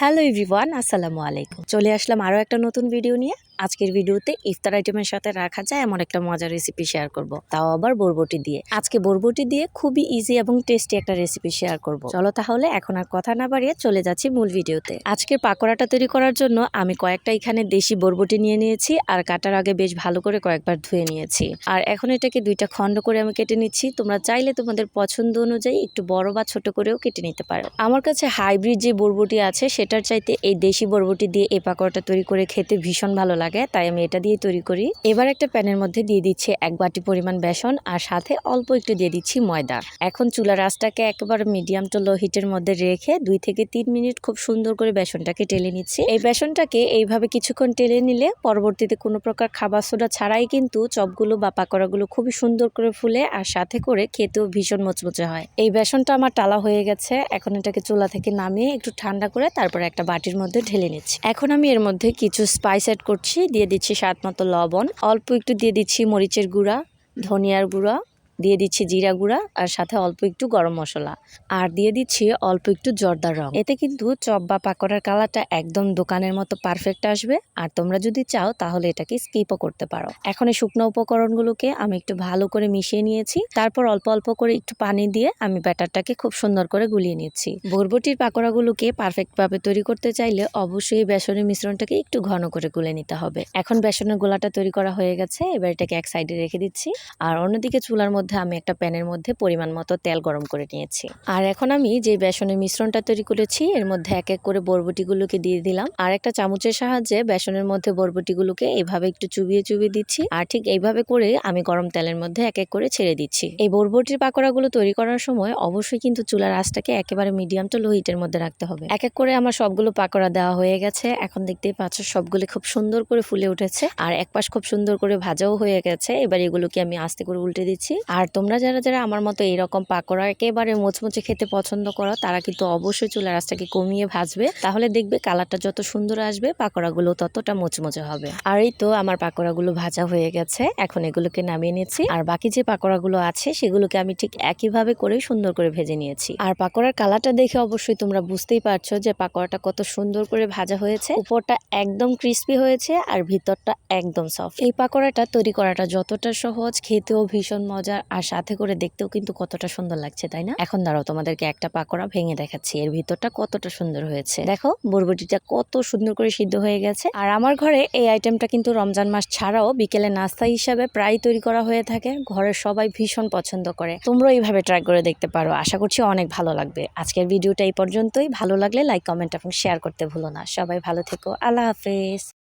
Hello everyone, আসসালামু আলাইকুম। চলে আসলাম আরও একটা নতুন ভিডিও নিয়ে। আজকের ভিডিওতে ইফতার আইটেমের সাথে রাখা যায় এমন একটা মজার রেসিপি শেয়ার করব। তাও আবার বরবটি দিয়ে। আজকে বরবটি দিয়ে খুবই ইজি এবং টেস্টি একটা রেসিপি শেয়ার করব। চলো তাহলে এখন আর কথা না বাড়িয়ে চলে যাচ্ছি মূল ভিডিওতে। আজকের পাকোড়াটা তৈরি করার জন্য আমি কয়েকটা এখানে দেশি বরবটি নিয়ে নিয়েছি আর কাটার আগে বেশ ভালো করে কয়েকবার ধুয়ে নিয়েছি। আর এখন এটাকে দুইটা খণ্ড করে আমি কেটে নিচ্ছি। তোমরা চাইলে তোমাদের পছন্দ অনুযায়ী একটু বড় বা ছোট করেও কেটে নিতে পারো। আমার কাছে হাইব্রিড যে বরবটি আছে সেটার চাইতে এই দেশি বরবটি দিয়ে এই পাকোড়াটা তৈরি করে খেতে ভীষণ ভালো লাগে, তাই আমি এটা দিয়ে তৈরি করি। এবার একটা প্যানের মধ্যে দিয়ে দিচ্ছি এক বাটি পরিমাণ বেসন আর সাথে অল্প একটু দিয়ে দিচ্ছি ময়দা। এখন চুলার আঁচটাকে একেবারে মিডিয়াম টু লো হিটের মধ্যে রেখে দুই থেকে তিন মিনিট খুব সুন্দর করে বেসনটাকে টেলে নিচ্ছি। এই বেসনটাকে এইভাবে কিছুক্ষণ টেলে নিলে পরবর্তীতে কোনো প্রকার খাবার সোডা ছাড়াই কিন্তু চপগুলো বা পাকোড়াগুলো খুবই সুন্দর করে ফুলে আর সাথে করে খেতেও ভীষণ মুচমুচে হয়। এই বেসনটা আমার টালা হয়ে গেছে, এখন এটাকে চুলা থেকে নামিয়ে একটু ঠান্ডা করে তারপরে একটা বাটির মধ্যে ঢেলে নিচ্ছি। এখন আমি এর মধ্যে কিছু স্পাইস অ্যাড করছি, দিয়ে দিচ্ছি স্বাদ মতো লবণ, অল্প একটু দিয়ে দিচ্ছি মরিচের গুঁড়া, ধনিয়ার গুঁড়া দিয়ে দিচ্ছি জিরা গুঁড়া আর সাথে অল্প একটু গরম মশলা। আর দিয়ে দিচ্ছি অল্প একটু জর্দার রং। এতে কিন্তু চপ বা পাকোড়ার কালারটা একদম দোকানের মতো পারফেক্ট আসবে। আর তোমরা যদি চাও তাহলে এটাকে স্কিপও করতে পারো। এখন এই শুকনো উপকরণগুলোকে আমি একটু ভালো করে মিশিয়ে নিয়েছি। তারপর অল্প অল্প করে একটু পানি দিয়ে আমি ব্যাটারটাকে খুব সুন্দর করে গুলিয়ে নিচ্ছি। বরবটির পাকোড়াগুলোকে পারফেক্ট ভাবে তৈরি করতে চাইলে অবশ্যই বেসনের মিশ্রণটাকে একটু ঘন করে গুলে নিতে হবে। এখন বেসনের গোলাটা তৈরি করা হয়ে গেছে। এবার এটাকে এক সাইডে রেখে দিচ্ছি। আর অন্যদিকে চুলার মধ্যে আমি একটা প্যানের মধ্যে পরিমাণ মতো তেল গরম করে নিয়েছি। আর এখন আমি যে বেসনের মিশ্রণটা তৈরি করেছি, এর মধ্যে এক এক করে বরবটিগুলোকে দিয়ে দিলাম। আর একটা চামচের সাহায্যে বেসনের মধ্যে বরবটিগুলোকে এইভাবে একটু চুবিয়ে চুবিয়ে দিচ্ছি। আর ঠিক এইভাবে করে আমি গরম তেলের মধ্যে এক এক করে ছেড়ে দিচ্ছি। এই বরবটির পাকোড়াগুলো তৈরি করার সময় অবশ্যই কিন্তু চুলার আঁচটাকে একেবারে মিডিয়াম টু লো হিটের মধ্যে রাখতে হবে। এক এক করে আমার সবগুলো পাকোড়া দেওয়া হয়ে গেছে। এখন দেখতেই পাচ্ছ সবগুলো খুব সুন্দর করে ফুলে উঠেছে। আর এক পাশ খুব সুন্দর করে ভাজাও হয়ে গেছে। এবার এগুলোকে আমি আস্তে করে উল্টে দিচ্ছি। আর তোমরা যারা যারা আমার মতো এইরকম পাকোড়া একেবারে মুচমুচে খেতে পছন্দ করো, তারা কিন্তু অবশ্যই চুলার আঁচটাকে কমিয়ে ভাজবে। তাহলে দেখবে কালারটা যত সুন্দর আসবে, পাকোড়াগুলো ততটা মুচমুচে হবে। আর এই তো আমার পাকোড়াগুলো ভাজা হয়ে গেছে, এখন এগুলোকে নামিয়ে নিয়েছি আর বাকি যে পাকোড়াগুলো আছে, সেগুলোকে আমি ঠিক একইভাবে করে সুন্দর করে ভেজে নিয়েছি। আর পাকোড়ার কালারটা দেখে অবশ্যই তোমরা বুঝতেই পারছ যে পাকোড়াটা কত সুন্দর করে ভাজা হয়েছে। উপরটা একদম ক্রিস্পি হয়েছে আর ভিতরটা একদম সফট এই পাকোড়াটা তৈরি করাটা যতটা সহজ, খেতেও ভীষণ মজার আর সাথে করে দেখতেও কিন্তু কতটা সুন্দর লাগছে, তাই না? এখন দাঁড়াও, তোমাদেরকে একটা পাকোড়া ভেঙে দেখাচ্ছি। এর ভিতরটা কতটা সুন্দর হয়েছে। দেখো, বরবটিটা কত সুন্দর করে সিদ্ধ হয়ে গেছে। আর আমার ঘরে এই আইটেমটা কিন্তু রমজান মাস ছাড়াও বিকেলে নাস্তা হিসাবে প্রায় তৈরি করা হয়ে থাকে। ঘরের সবাই ভীষণ পছন্দ করে। তোমরা এইভাবে ট্রাই করে দেখতে পারো। আশা করছি অনেক ভালো লাগবে। আজকের ভিডিওটা এই পর্যন্তই। ভালো লাগলে লাইক কমেন্ট এবং শেয়ার করতে ভুলো না। সবাই ভালো থেকো। আল্লাহ হাফেজ।